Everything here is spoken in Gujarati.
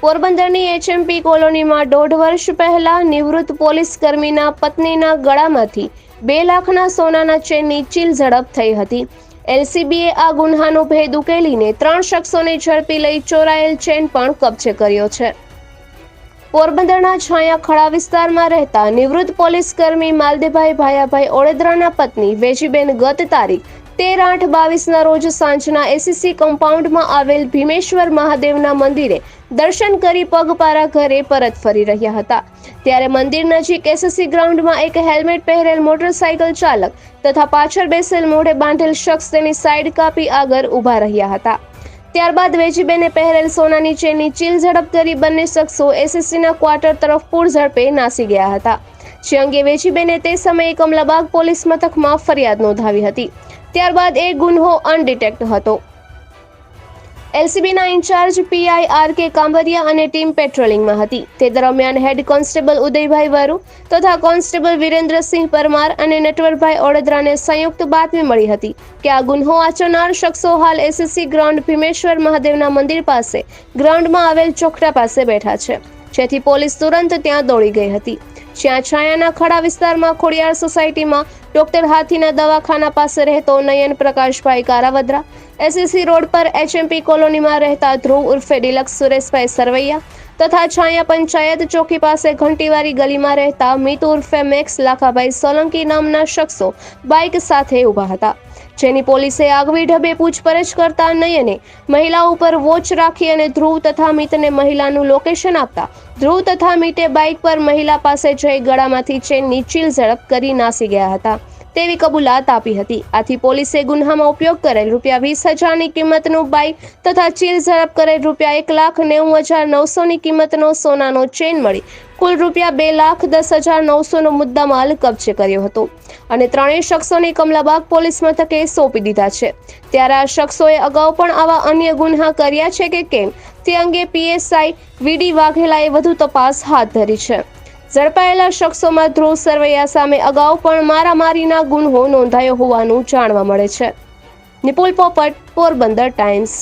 પોરબંદરની એચએમપી કોલોનીમાં દોઢ વર્ષ પહેલા નિવૃત્ત પોલીસ કર્મીના પત્નીના ગળામાંથી બે લાખના સોનાના ચેનની ચીલ ઝડપ થઈ હતી. એલસીબીએ આ ગુન્હાનો ભેદ ઉકેલીને ત્રણ શખ્સોને ઝડપી લઈ ચોરાયેલ ચેન પણ કબજે કર્યો છે. પોરબંદરના છાયા ખડા વિસ્તારમાં રહેતા નિવૃત્ત પોલીસ કર્મી માલદેભાઈ ભાયાભાઈ ઓળેદરાના પત્ની વેજીબેન ગત તારીખ તેર આઠ બાવીસના રોજ સાંજના એસીસી કમ્પાઉન્ડમાં આવેલ ભીમેશ્વર મહાદેવના મંદિરે દર્શન કરી પગપારા ઘરે પરત ફરી રહ્યા હતા. ત્યારે મંદિર નજીક એસએસસી ગ્રાઉન્ડમાં એક હેલ્મેટ પહેરેલ મોટરસાયકલ ચાલક તથા પાછળ બેસેલ મોઢે બાંધેલ શખ્સ તેની સાઈડ કાપી આગળ ઊભા રહ્યા હતા. ત્યારબાદ વેજીબેને પહેરેલ સોનાની ચેનની ચીલ ઝડપ કરી બંને શખ્સો એસએસસીના ક્વાર્ટર તરફ પૂર ઝડપે નાસી ગયા હતા. જે અંગે વેજીબેને તે સમયે કમલાબાગ પોલીસ મથકમાં ફરિયાદ નોંધાવી હતી. ત્યારબાદ એ ગુન્હો અનડિટેક્ટ હતો. એલસીબીના in charge PI R K Kambariya અને ટીમ પેટ્રોલિંગમાં હતી. તે દરમિયાન હેડ કોન્સ્ટેબલ ઉદયભાઈ વરુ તથા કોન્સ્ટેબલ વિરેન્દ્રસિંહ પરમાર અને નટવરભાઈ ઓડદરાને સંયુક્ત બાતમી મળી હતી કે આ ગુન્હો આચરનાર શખ્સો હાલ એસએસસી ગ્રાઉન્ડ ભીમેશ્વર મહાદેવના મંદિર પાસે, ગ્રાઉન્ડમાં આવેલ ચોકડા પાસે બેઠા છે. જેથી પોલીસ તુરંત ત્યાં દોડી ગઈ હતી. જ્યાં છાયાના ખડા વિસ્તારમાં ખોડિયાર સોસાયટીમાં ડોક્ટર હાથીના દવાખાના પાસે રહેતો નયન પ્રકાશભાઈ કારાવદ્રા એસએસસી રોડ પર એચએમપી કોલોનીમાં રહેતા ધ્રુવ ઉર્ફે ડિલક્સ સુરેશભાઈ સરવૈયા તથા છાયા પંચાયત ચોકી પાસે ઘંટીવારી ગલીમાં રહેતા મિત ઉર્ફે મેક્સ લાખાભાઈ સોલંકી નામના શખ્સો બાઇક સાથે ઊભા હતા. જેની પોલીસે આગવી ઢબે પૂછપરછ કરતા નયને મહિલા ઉપર વોચ રાખી અને ધ્રુવ તથા મિતને મહિલાનું લોકેશન આપતા ધ્રુવ તથા મિતે બાઇક પર મહિલા પાસે જઈ ગળામાંથી ચેનની ચીલ ઝડપ કરી નાસી ગયા હતા. તેવી કબૂલાત આપી હતી. આથી પોલીસે ગુન્હામાં ઉપયોગ કરેલ રૂપિયા વીસ હજારની કિંમતનું બાઇક તથા ચીલ ઝડપ કરેલ રૂપિયા એક લાખ નેવું હજાર નવસોની કિંમતનો સોનાનો ચેન મળી. કુલ રૂપિયા બે લાખ દસ હજાર નવસોનો મુદ્દામાલ કબજે કર્યો હતો. અને ત્રણેય શખ્સોને કમલાબાગ પોલીસ મથકે સોંપી દીધા છે. ત્યારે આ શખ્સોએ અગાઉ પણ આવા અન્ય ગુન્હા કર્યા છે કે કેમ? તે અંગે પીએસઆઈ વીડી વાઘેલાએ વધુ તપાસ હાથ ધરી છે. ઝડપાયેલા શખ્સોમાં ધ્રુવ સરવૈયા સામે અગાઉ પણ મારામારીના ગુન્હો નોંધાયો હોવાનું જાણવા મળે છે. નિપુલ પોપટ, પોરબંદર ટાઈમ્સ.